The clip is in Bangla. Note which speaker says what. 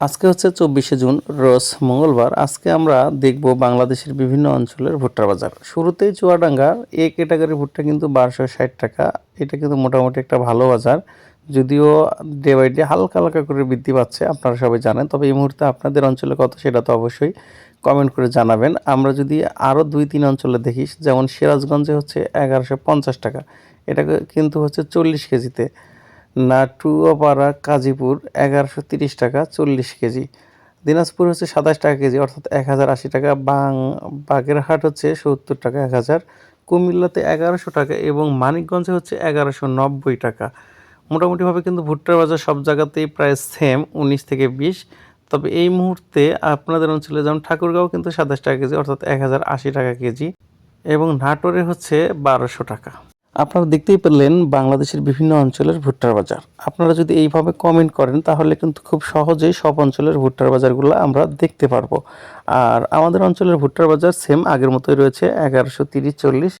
Speaker 1: আজকে হচ্ছে চব্বিশে জুন, রোজ মঙ্গলবার। আজকে আমরা দেখব বাংলাদেশের বিভিন্ন অঞ্চলের ভুট্টার বাজার। শুরুতেই চুয়াডাঙ্গা, এ ক্যাটাগরির ভুট্টা কিন্তু বারোশো ষাট টাকা। এটা কিন্তু মোটামুটি একটা ভালো বাজার। যদিও ডে বাই ডে হালকা হালকা করে বৃদ্ধি পাচ্ছে, আপনারা সবাই জানেন। তবে এই মুহূর্তে আপনাদের অঞ্চলে কত সেটা তো অবশ্যই কমেন্ট করে জানাবেন। আমরা যদি আরও দুই, তিন অঞ্চলে দেখি, যেমন সিরাজগঞ্জে হচ্ছে এগারোশো পঞ্চাশ টাকা। এটা কিন্তু হচ্ছে চল্লিশ কেজিতে। নাটুয়াপাড়া, কাজীপুর, এগারোশো তিরিশ টাকা চল্লিশ কেজি। দিনাজপুর হচ্ছে সাতাশ টাকা কেজি, অর্থাৎ এক হাজার আশি টাকা। বাং, বাগেরহাট হচ্ছে সত্তর টাকা, এক হাজার। কুমিল্লাতে এগারোশো টাকা এবং মানিকগঞ্জে হচ্ছে এগারোশো নব্বই টাকা। মোটামুটিভাবে কিন্তু ভুট্টার বাজার সব জায়গাতেই প্রায় সেম উনিশ থেকে বিশ। তবে এই মুহূর্তে আপনাদের অঞ্চলে যেমন ঠাকুরগাঁও কিন্তু সাতাশ টাকা কেজি, অর্থাৎ এক হাজার আশি টাকা কেজি। এবং নাটোরে হচ্ছে বারোশো টাকা। আপনারা দেখতেই পেলেন বাংলাদেশের বিভিন্ন অঞ্চলের ভুট্টার বাজার। আপনারা যদি এইভাবে কমেন্ট করেন, তাহলে কিন্তু খুব সহজেই সব অঞ্চলের ভুট্টার বাজারগুলো আমরা দেখতে পারব। আর আমাদের অঞ্চলের ভুট্টার বাজার সেম আগের মতোই রয়েছে, এগারোশো তিরিশ চল্লিশ।